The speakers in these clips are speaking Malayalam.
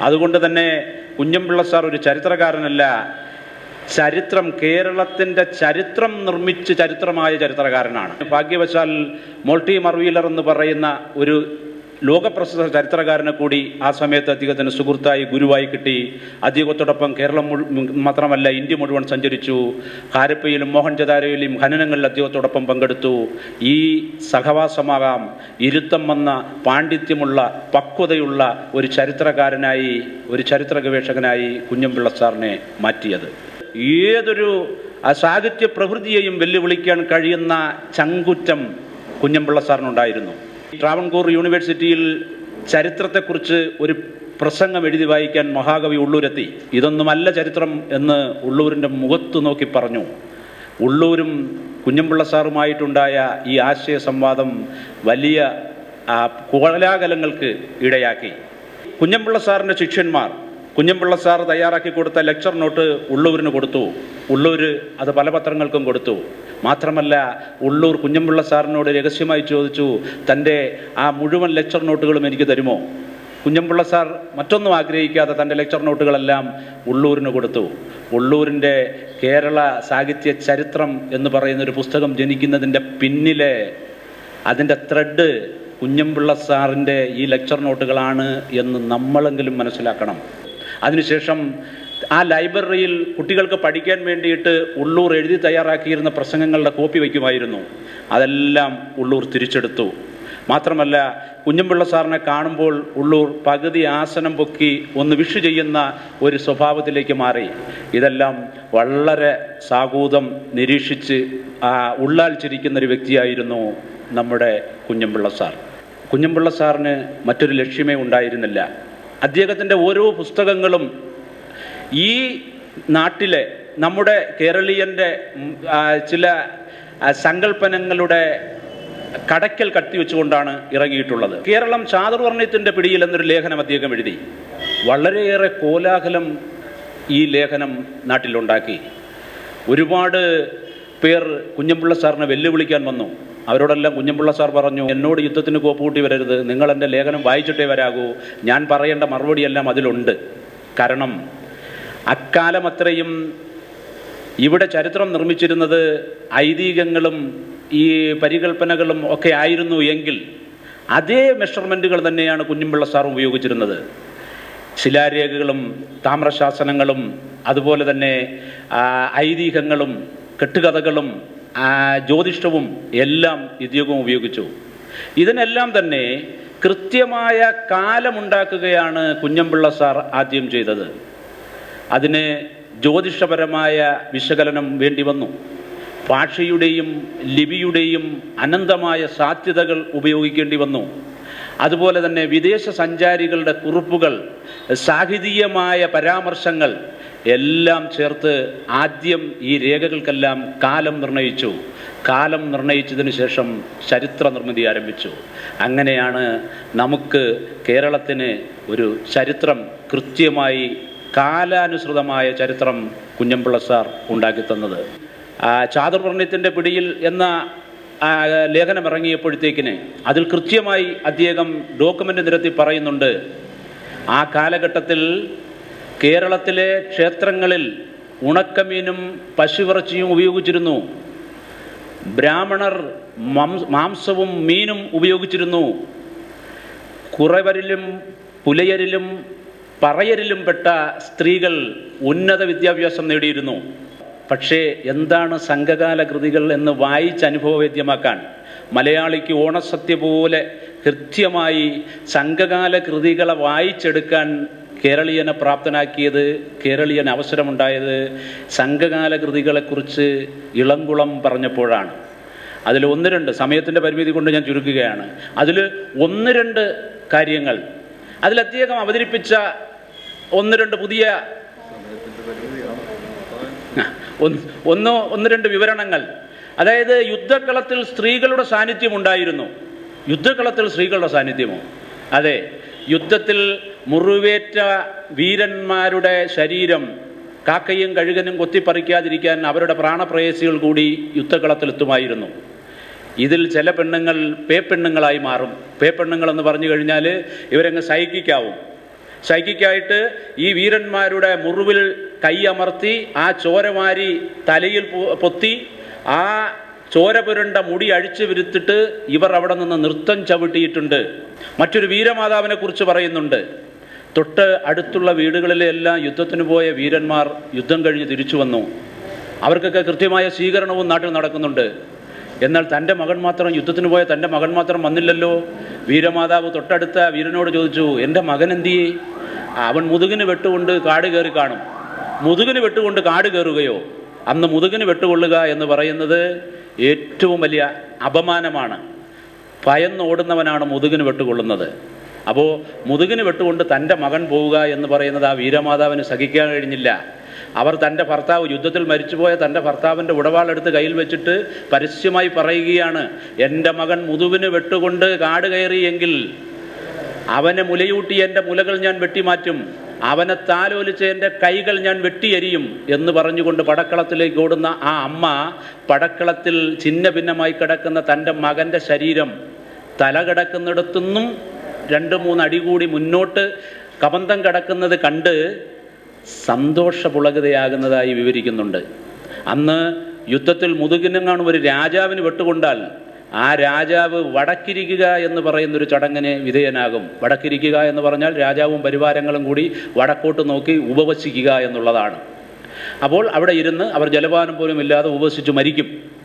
അതുകൊണ്ട് തന്നെ കുഞ്ഞമ്പിള്ള സാർ ഒരു ചരിത്രകാരനല്ല. ചരിത്രം കേരളത്തിന്റെ ചരിത്രം നിർമ്മിച്ച് ചരിത്രമായ ചരിത്രകാരനാണ്. ഭാഗ്യവശാൽ മോൾട്ടി മർവീലർ എന്ന് പറയുന്ന ഒരു ലോകപ്രസിദ്ധ ചരിത്രകാരനെ കൂടി ആ സമയത്ത് അദ്ദേഹത്തിന് സുഹൃത്തായി ഗുരുവായി കിട്ടി. അദ്ദേഹത്തോടൊപ്പം കേരളം മാത്രമല്ല ഇന്ത്യ മുഴുവൻ സഞ്ചരിച്ചു. ഹാരപ്പയിലും മോഹൻജദാരയിലും ഖനനങ്ങളിൽ അദ്ദേഹത്തോടൊപ്പം പങ്കെടുത്തു. ഈ സഹവാസമാകാം. ഇരുത്തം വന്ന പാണ്ഡിത്യമുള്ള പക്വതയുള്ള ഒരു ചരിത്രകാരനായി ഒരു ചരിത്ര ഗവേഷകനായി കുഞ്ഞമ്പിള്ള സാറിനെ മാറ്റിയത്. ഏതൊരു സാഹിത്യ പ്രകൃതിയെയും വെല്ലുവിളിക്കാൻ കഴിയുന്ന ചങ്കുറ്റം കുഞ്ഞമ്പിള്ള സാറിനുണ്ടായിരുന്നു. ട്രാവൺകൂർ യൂണിവേഴ്സിറ്റിയിൽ ചരിത്രത്തെക്കുറിച്ച് ഒരു പ്രസംഗം എഴുതി വായിക്കാൻ മഹാകവി ഉള്ളൂരെത്തി. ഇതൊന്നുമല്ല ചരിത്രം എന്ന് ഉള്ളൂരിന്റെ മുഖത്ത് നോക്കി പറഞ്ഞു. ഉള്ളൂരും കുഞ്ഞമ്പിള്ള സാറുമായിട്ടുണ്ടായ ഈ ആശയ സംവാദം വലിയ ആ, ഇടയാക്കി. കുഞ്ഞമ്പിള്ള സാറിന്റെ ശിഷ്യന്മാർ കുഞ്ഞമ്പിള്ള സാർ തയ്യാറാക്കി കൊടുത്ത ലെക്ചർ നോട്ട് ഉള്ളൂരിന് കൊടുത്തു. ഉള്ളൂർ അത് പല പത്രങ്ങൾക്കും കൊടുത്തു. മാത്രമല്ല ഉള്ളൂർ കുഞ്ഞമ്പിള്ള സാറിനോട് രഹസ്യമായി ചോദിച്ചു തന്റെ ആ മുഴുവൻ ലെക്ചർ നോട്ടുകളും എനിക്ക് തരുമോ? കുഞ്ഞമ്പിള്ള സാർ മറ്റൊന്നും ആഗ്രഹിക്കാതെ തന്റെ ലെക്ചർ നോട്ടുകളെല്ലാം ഉള്ളൂരിന് കൊടുത്തു. ഉള്ളൂരിന്റെ കേരള സാഹിത്യ ചരിത്രം എന്ന് പറയുന്ന ഒരു പുസ്തകം ജനിക്കുന്നതിന്റെ പിന്നിലെ അതിന്റെ ത്രെഡ് കുഞ്ഞമ്പിള്ള സാറിന്റെ ഈ ലെക്ചർ നോട്ടുകളാണ് എന്ന് നമ്മളെങ്കിലും മനസ്സിലാക്കണം. അതിനുശേഷം ആ ലൈബ്രറിയിൽ കുട്ടികൾക്ക് പഠിക്കാൻ വേണ്ടിയിട്ട് ഉള്ളൂർ എഴുതി തയ്യാറാക്കിയിരുന്ന പ്രസംഗങ്ങളുടെ കോപ്പി വയ്ക്കുമായിരുന്നു. അതെല്ലാം ഉള്ളൂർ തിരിച്ചെടുത്തു. മാത്രമല്ല കുഞ്ഞമ്പിള്ള സാറിനെ കാണുമ്പോൾ ഉള്ളൂർ പകുതി ആസനം പൊക്കി ഒന്ന് വിഷ് ചെയ്യുന്ന ഒരു സ്വഭാവത്തിലേക്ക് മാറി. ഇതെല്ലാം വളരെ സാഹൂതം നിരീക്ഷിച്ച് ഉള്ളാൽ ചിരിക്കുന്ന ഒരു വ്യക്തിയായിരുന്നു നമ്മുടെ കുഞ്ഞമ്പിള്ള സാർ. കുഞ്ഞമ്പിള്ള സാറിന് മറ്റൊരു ലക്ഷ്യമേ ഉണ്ടായിരുന്നില്ല. അദ്ദേഹത്തിന്റെ ഓരോ പുസ്തകങ്ങളും ഈ നാട്ടിലെ നമ്മുടെ കേരളീയന്റെ ചില സങ്കല്പനങ്ങളുടെ കടയ്ക്കൽ കത്തിവെച്ചുകൊണ്ടാണ് ഇറങ്ങിയിട്ടുള്ളത്. കേരളം ചാതുർവർണയത്തിന്റെ പിടിയിൽ എന്നൊരു ലേഖനം അദ്ദേഹം എഴുതി. വളരെയേറെ കോലാഹലം ഈ ലേഖനം നാട്ടിലുണ്ടാക്കി. ഒരുപാട് പേർ കുഞ്ഞമ്പിള്ള സാറിനെ വെല്ലുവിളിക്കാൻ വന്നു. അവരോടെല്ലാം കുഞ്ഞമ്പിള്ള സാർ പറഞ്ഞു എന്നോട് യുദ്ധത്തിന് കോപ്പുകൂട്ടി വരരുത്. നിങ്ങൾ എന്റെ ലേഖനം വായിച്ചിട്ടേ വരാകൂ. ഞാൻ പറയേണ്ട മറുപടിയെല്ലാം അതിലുണ്ട്. കാരണം അക്കാലം അത്രയും ഇവിടെ ചരിത്രം നിർമ്മിച്ചിരുന്നത് ഐതിഹ്യങ്ങളും ഈ പരികൽപ്പനകളും ഒക്കെ ആയിരുന്നു എങ്കിൽ അതേ മെഷർമെന്റുകൾ തന്നെയാണ് കുഞ്ഞുമ്പിള്ള സാർ ഉപയോഗിച്ചിരുന്നത്. ശിലാരേഖകളും താമ്രശാസനങ്ങളും അതുപോലെ തന്നെ ഐതിഹ്യങ്ങളും കെട്ടുകഥകളും ജ്യോതിഷവും എല്ലാം ഇദ്ദേഹം ഉപയോഗിച്ചു. ഇതിനെല്ലാം തന്നെ കൃത്യമായ കാലമുണ്ടാക്കുകയാണ് കുഞ്ഞമ്പിള്ള സാർ ആദ്യം ചെയ്തത്. അതിന് ജ്യോതിഷപരമായ വിശകലനം വേണ്ടി വന്നു. ഭാഷയുടെയും ലിപിയുടെയും അനന്തമായ സാധ്യതകൾ ഉപയോഗിക്കേണ്ടി വന്നു. അതുപോലെ തന്നെ വിദേശ സഞ്ചാരികളുടെ കുറിപ്പുകൾ സാഹിതീയമായ പരാമർശങ്ങൾ എല്ലാം ചേർത്ത് ആദ്യം ഈ രേഖകൾക്കെല്ലാം കാലം നിർണയിച്ചു. കാലം നിർണയിച്ചതിന് ശേഷം ചരിത്ര നിർമ്മിതി ആരംഭിച്ചു. അങ്ങനെയാണ് നമുക്ക് കേരളത്തിന് ഒരു ചരിത്രം കൃത്യമായി കാലാനുസൃതമായ ചരിത്രം കുഞ്ഞമ്പിള്ള സാർ ഉണ്ടാക്കി തന്നത്. ചാതുർവർണയത്തിന്റെ പിടിയിൽ എന്ന ലേഖനം ഇറങ്ങിയപ്പോഴത്തേക്കിന് അതിൽ കൃത്യമായി അദ്ദേഹം ഡോക്യുമെന്റ് നിരത്തി പറയുന്നുണ്ട്. ആ കാലഘട്ടത്തിൽ കേരളത്തിലെ ക്ഷേത്രങ്ങളിൽ ഉണക്കമീനും പശുവിറച്ചിയും ഉപയോഗിച്ചിരുന്നു. ബ്രാഹ്മണർ മംസ് മാംസവും മീനും ഉപയോഗിച്ചിരുന്നു. കുറവരിലും പുലയരിലും പറയരിലും പെട്ട സ്ത്രീകൾ ഉന്നത വിദ്യാഭ്യാസം നേടിയിരുന്നു. പക്ഷേ എന്താണ് സംഘകാല കൃതികൾ എന്ന് വായിച്ച് അനുഭവവേദ്യമാക്കാൻ? മലയാളിക്ക് ഓണസത്യ പോലെ കൃത്യമായി സംഘകാല കൃതികളെ വായിച്ചെടുക്കാൻ കേരളീയനെ പ്രാപ്തനാക്കിയത് കേരളീയന് അവസരമുണ്ടായത് സംഘകാല കൃതികളെക്കുറിച്ച് ഇളംകുളം പറഞ്ഞപ്പോഴാണ്. അതിൽ ഒന്ന് രണ്ട് സമയത്തിന്റെ പരിമിതി കൊണ്ട് ഞാൻ ചുരുക്കുകയാണ്. അതിൽ ഒന്ന് രണ്ട് കാര്യങ്ങൾ. അതിലധികം അവതരിപ്പിച്ച ഒന്ന് രണ്ട് പുതിയ ഒന്ന് ഒന്ന് രണ്ട് വിവരണങ്ങൾ. അതായത് യുദ്ധക്കളത്തിൽ സ്ത്രീകളുടെ സാന്നിധ്യം ഉണ്ടായിരുന്നു. യുദ്ധക്കളത്തിൽ സ്ത്രീകളുടെ സാന്നിധ്യമോ? അതെ. യുദ്ധത്തിൽ മുറിവേറ്റ വീരന്മാരുടെ ശരീരം കാക്കയും കഴുകനും കൊത്തിപ്പറിക്കാതിരിക്കാൻ അവരുടെ പ്രാണപ്രേയസികൾ കൂടി യുദ്ധക്കളത്തിലെത്തുമായിരുന്നു. ഇതിൽ ചില പെണ്ണുങ്ങൾ പേപ്പെണ്ണുങ്ങളായി മാറും. പേപ്പെണ്ണുങ്ങൾ എന്ന് പറഞ്ഞു കഴിഞ്ഞാൽ ഇവരങ്ങ് സൈക്കിക്കാവും. സൈക്കിക്കായിട്ട് ഈ വീരന്മാരുടെ മുറിവിൽ കൈയമർത്തി ആ ചോരമാരി തലയിൽ പൊത്തി ആ ചോര പുരണ്ട മുടി അഴിച്ചു വിരുത്തിട്ട് ഇവർ അവിടെ നിന്ന് നൃത്തം ചവിട്ടിയിട്ടുണ്ട്. മറ്റൊരു വീരമാതാവിനെ കുറിച്ച് പറയുന്നുണ്ട്. തൊട്ട് അടുത്തുള്ള വീടുകളിലെ എല്ലാം യുദ്ധത്തിന് പോയ വീരന്മാർ യുദ്ധം കഴിഞ്ഞ് തിരിച്ചു വന്നു. അവർക്കൊക്കെ കൃത്യമായ സ്വീകരണവും നാട്ടിൽ നടക്കുന്നുണ്ട്. എന്നാൽ തന്റെ മകൻ മാത്രം യുദ്ധത്തിന് പോയ തന്റെ മകൻ മാത്രം വന്നില്ലല്ലോ. വീരമാതാവ് തൊട്ടടുത്ത വീരനോട് ചോദിച്ചു എന്റെ മകൻ എന്തിയേ അവൻ മുതുകിന് വെട്ടുകൊണ്ട് കാട് കയറി കാണും. മുതുകിന് വെട്ടുകൊണ്ട് കാട് കയറുകയോ? അന്ന് മുതുകിന് വെട്ടുകൊള്ളുക എന്ന് പറയുന്നത് ഏറ്റവും വലിയ അപമാനമാണ്. ഭയന്നോടുന്നവനാണ് മുതുകിന് വെട്ടുകൊള്ളുന്നത്. അപ്പോൾ മുതുകിന് വെട്ടുകൊണ്ട് തന്റെ മകൻ പോവുക എന്ന് പറയുന്നത് ആ വീരമാതാവിന് സഹിക്കാൻ കഴിഞ്ഞില്ല. അവർ തന്റെ ഭർത്താവ് യുദ്ധത്തിൽ മരിച്ചുപോയ തന്റെ ഭർത്താവിന്റെ ഉടവാളെടുത്ത് കയ്യിൽ വെച്ചിട്ട് പരസ്യമായി പറയുകയാണ് എന്റെ മകൻ മുതുവിന് വെട്ടുകൊണ്ട് കാട് കയറിയെങ്കിൽ അവനെ മുലയൂട്ടി എന്റെ മുലകൾ ഞാൻ വെട്ടിമാറ്റും അവനെ താലോലിച്ച് എന്റെ കൈകൾ ഞാൻ വെട്ടിയെരിയും എന്ന് പറഞ്ഞുകൊണ്ട് പടക്കളത്തിലേക്ക് ഓടുന്ന ആ അമ്മ പടക്കളത്തിൽ ചിന്ന ഭിന്നമായി കിടക്കുന്ന തന്റെ മകന്റെ ശരീരം തല കിടക്കുന്നിടത്തുനിന്നും രണ്ട് മൂന്ന് അടി കൂടി മുന്നോട്ട് കബന്ധം കിടക്കുന്നത് കണ്ട് സന്തോഷപുളകിതയാകുന്നതായി വിവരിക്കുന്നുണ്ട്. അന്ന് യുദ്ധത്തിൽ മുതുകിനെങ്ങാണ് ഒരു രാജാവിന് വെട്ടുകൊണ്ടാൽ ആ രാജാവ് വടക്കിരിക്കുക എന്ന് പറയുന്നൊരു ചടങ്ങിന് വിധേയനാകും. വടക്കിരിക്കുക എന്ന് പറഞ്ഞാൽ രാജാവും പരിവാരങ്ങളും കൂടി വടക്കോട്ട് നോക്കി ഉപവസിക്കുക എന്നുള്ളതാണ്. അപ്പോൾ അവിടെ ഇരുന്ന് അവർ ജലപാനം പോലും ഇല്ലാതെ ഉപവസിച്ച് മരിക്കും.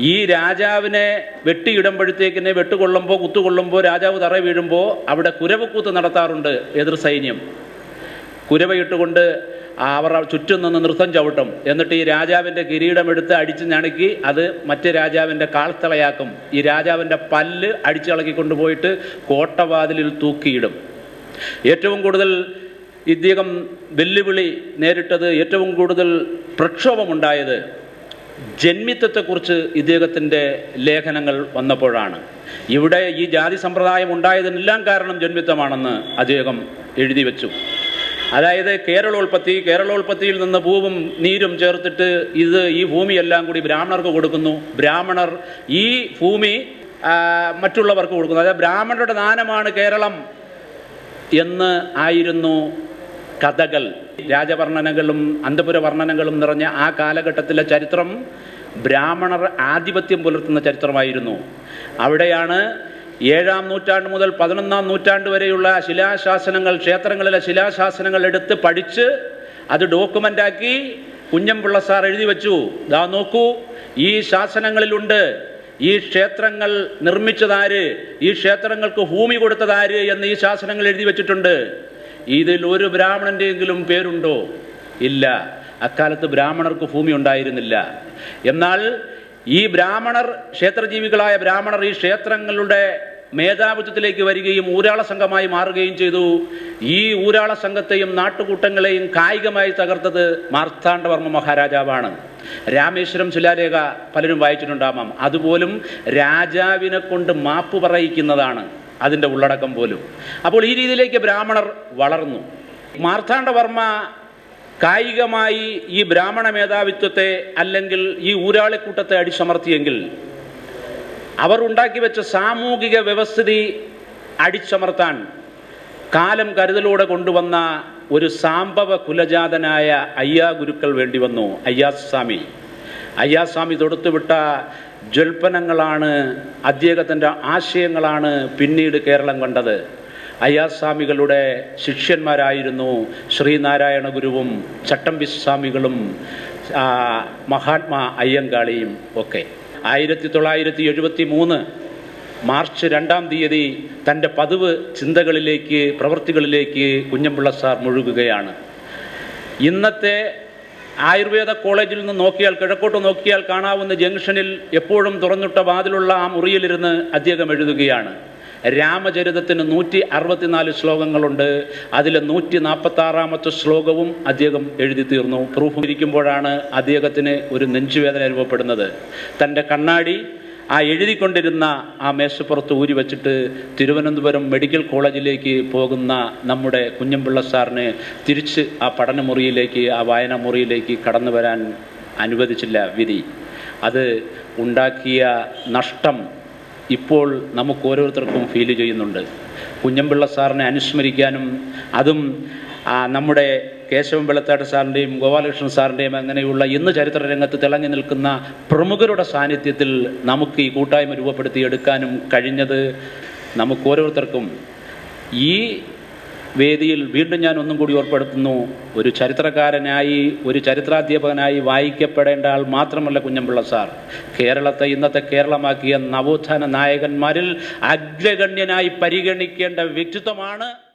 ഈ രാജാവിനെ വെട്ടിയിടുമ്പോഴത്തേക്കിനെ വെട്ടുകൊള്ളുമ്പോൾ കുത്തുകൊള്ളുമ്പോൾ രാജാവ് തറ വീഴുമ്പോൾ അവിടെ കുരവക്കൂത്ത് നടത്താറുണ്ട് എതിർ സൈന്യം. കുരവയിട്ടുകൊണ്ട് അവർ ചുറ്റും നിന്ന് നൃത്തം ചവിട്ടും. എന്നിട്ട് ഈ രാജാവിന്റെ കിരീടമെടുത്ത് അടിച്ച് ഞണുക്കി അത് മറ്റേ രാജാവിന്റെ കാൽത്തളയാക്കും. ഈ രാജാവിന്റെ പല്ല് അടിച്ചിളക്കി കൊണ്ടുപോയിട്ട് കോട്ടവാതിലിൽ തൂക്കിയിടും. ഏറ്റവും കൂടുതൽ ഇദ്ദേഹം വെല്ലുവിളി നേരിട്ടത് ഏറ്റവും കൂടുതൽ പ്രക്ഷോഭമുണ്ടായത് ജന്മിത്വത്തെക്കുറിച്ച് ഇദ്ദേഹത്തിന്റെ ലേഖനങ്ങൾ വന്നപ്പോഴാണ്. ഇവിടെ ഈ ജാതി സമ്പ്രദായം ഉണ്ടായതിനെല്ലാം കാരണം ജന്മിത്വമാണെന്ന് അദ്ദേഹം എഴുതി വെച്ചു. അതായത് കേരളോൽപ്പത്തി കേരളോൽപ്പത്തിയിൽ നിന്ന് പൂവും നീരും ചേർത്തിട്ട് ഇത് ഈ ഭൂമിയെല്ലാം കൂടി ബ്രാഹ്മണർക്ക് കൊടുക്കുന്നു. ബ്രാഹ്മണർ ഈ ഭൂമി മറ്റുള്ളവർക്ക് കൊടുക്കുന്നു. അതായത് ബ്രാഹ്മണരുടെ ദാനമാണ് കേരളം എന്ന് ആയിരുന്നു കഥകൾ. രാജവർണനകളും അന്തപുര വർണനകളും നിറഞ്ഞ ആ കാലഘട്ടത്തിലെ ചരിത്രം ബ്രാഹ്മണർ ആധിപത്യം പുലർത്തുന്ന ചരിത്രമായിരുന്നു. അവിടെയാണ് ഏഴാം നൂറ്റാണ്ട് മുതൽ പതിനൊന്നാം നൂറ്റാണ്ട് വരെയുള്ള ശിലാശാസനങ്ങൾ ക്ഷേത്രങ്ങളിലെ ശിലാശാസനങ്ങൾ എടുത്ത് പഠിച്ച് അത് ഡോക്യുമെന്റാക്കി കുഞ്ഞംപിള്ള സാർ എഴുതി വെച്ചു. ദാ നോക്കൂ ഈ ശാസനങ്ങളിലുണ്ട്. ഈ ക്ഷേത്രങ്ങൾ നിർമ്മിച്ചതാര്? ഈ ക്ഷേത്രങ്ങൾക്ക് ഭൂമി കൊടുത്തതാര് എന്ന് ഈ ശാസനങ്ങൾ എഴുതി വെച്ചിട്ടുണ്ട്. ഇതിൽ ഒരു ബ്രാഹ്മണന്റെയെങ്കിലും പേരുണ്ടോ? ഇല്ല. അക്കാലത്ത് ബ്രാഹ്മണർക്ക് ഭൂമി ഉണ്ടായിരുന്നില്ല. എന്നാൽ ഈ ബ്രാഹ്മണർ ക്ഷേത്രജീവികളായ ബ്രാഹ്മണർ ഈ ക്ഷേത്രങ്ങളുടെ മേധാവിത്വത്തിലേക്ക് വരികയും ഊരാള സംഘമായി മാറുകയും ചെയ്തു. ഈ ഊരാള സംഘത്തെയും നാട്ടുകൂട്ടങ്ങളെയും കായികമായി തകർത്തത് മാർത്താണ്ഡവർമ്മ മഹാരാജാവാണ്. രാമേശ്വരം ശിലാരേഖ പലരും വായിച്ചിട്ടുണ്ടാവാം. അതുപോലും രാജാവിനെ കൊണ്ട് മാപ്പ് പറയിക്കുന്നതാണ് അതിന്റെ ഉള്ളടക്കം പോലും. അപ്പോൾ ഈ രീതിയിലേക്ക് ബ്രാഹ്മണർ വളർന്നു. മാർത്താണ്ഡവർമ്മ കായികമായി ഈ ബ്രാഹ്മണ മേധാവിത്വത്തെ അല്ലെങ്കിൽ ഈ ഊരാളിക്കൂട്ടത്തെ അടിച്ചമർത്തിയെങ്കിൽ അവർ ഉണ്ടാക്കി വെച്ച സാമൂഹിക വ്യവസ്ഥിതി അടിച്ചമർത്താൻ കാലം കരുതലോടെ കൊണ്ടുവന്ന ഒരു സാംഭവ കുലജാതനായ അയ്യാ ഗുരുക്കൾ വേണ്ടി വന്നു. അയ്യാസ്വാമി അയ്യാസ്വാമി തൊടുത്തുവിട്ട ജ്വൽപ്പനങ്ങളാണ് അദ്ദേഹത്തിന്റെ ആശയങ്ങളാണ് പിന്നീട് കേരളം കണ്ടത്. അയ്യാസ്വാമികളുടെ ശിഷ്യന്മാരായിരുന്നു ശ്രീനാരായണ ഗുരുവും ചട്ടമ്പി സ്വാമികളും മഹാത്മാ അയ്യങ്കാളിയും ഒക്കെ. ആയിരത്തി തൊള്ളായിരത്തി എഴുപത്തി മൂന്ന് മാർച്ച് രണ്ടാം തീയതി തന്റെ പതിവ് ചിന്തകളിലേക്ക് പ്രവൃത്തികളിലേക്ക് കുഞ്ഞമ്പിള്ള സാർ മുഴുകുകയാണ്. ഇന്നത്തെ ആയുർവേദ കോളേജിൽ നിന്ന് നോക്കിയാൽ കിഴക്കോട്ട് നോക്കിയാൽ കാണാവുന്ന ജംഗ്ഷനിൽ എപ്പോഴും തുറന്നിട്ട വാതിലുള്ള ആ മുറിയിലിരുന്ന് അദ്ദേഹം എഴുതുകയാണ്. രാമചരിതത്തിന് നൂറ്റി അറുപത്തിനാല് ശ്ലോകങ്ങളുണ്ട്. അതിൽ നൂറ്റി നാൽപ്പത്തി ആറാമത്തെ ശ്ലോകവും അദ്ദേഹം എഴുതി തീർന്നു. പ്രൂഫ് ഇരിക്കുമ്പോഴാണ് അദ്ദേഹത്തിന് ഒരു നെഞ്ചുവേദന അനുഭവപ്പെടുന്നത് തന്റെ കണ്ണാടി ആ എഴുതിക്കൊണ്ടിരുന്ന ആ മേശപ്പുറത്ത് ഊരി വെച്ചിട്ട് തിരുവനന്തപുരം മെഡിക്കൽ കോളേജിലേക്ക് പോകുന്ന നമ്മുടെ കുഞ്ഞമ്പിള്ള സാറിന് തിരിച്ച് ആ പഠനമുറിയിലേക്ക് ആ വായന മുറിയിലേക്ക് കടന്നു വരാൻ അനുവദിച്ചില്ല വിധി. അത് ഉണ്ടാക്കിയ നഷ്ടം ഇപ്പോൾ നമുക്ക് ഓരോരുത്തർക്കും ഫീൽ ചെയ്യുന്നുണ്ട്. കുഞ്ഞമ്പിള്ള സാറിനെ അനുസ്മരിക്കാനും അതും നമ്മുടെ കേശവൻ വെള്ളത്താട്ട് സാറിന്റെയും ഗോപാലകൃഷ്ണൻ സാറിന്റെയും അങ്ങനെയുള്ള ഇന്ന് ചരിത്ര രംഗത്ത് തിളങ്ങി നിൽക്കുന്ന പ്രമുഖരുടെ സാന്നിധ്യത്തിൽ നമുക്ക് ഈ കൂട്ടായ്മ രൂപപ്പെടുത്തിയെടുക്കാനും കഴിഞ്ഞത് നമുക്ക് ഓരോരുത്തർക്കും ഈ വേദിയിൽ വീണ്ടും ഞാൻ ഒന്നും കൂടി ഓർപ്പെടുത്തുന്നു. ഒരു ചരിത്രകാരനായി ഒരു ചരിത്രാധ്യാപകനായി വായിക്കപ്പെടേണ്ട ആൾ മാത്രമല്ല കുഞ്ഞമ്പിള്ള സാർ. കേരളത്തെ ഇന്നത്തെ കേരളമാക്കിയ നവോത്ഥാന നായകന്മാരിൽ അഗ്രഗണ്യനായി പരിഗണിക്കേണ്ട വ്യക്തിത്വമാണ്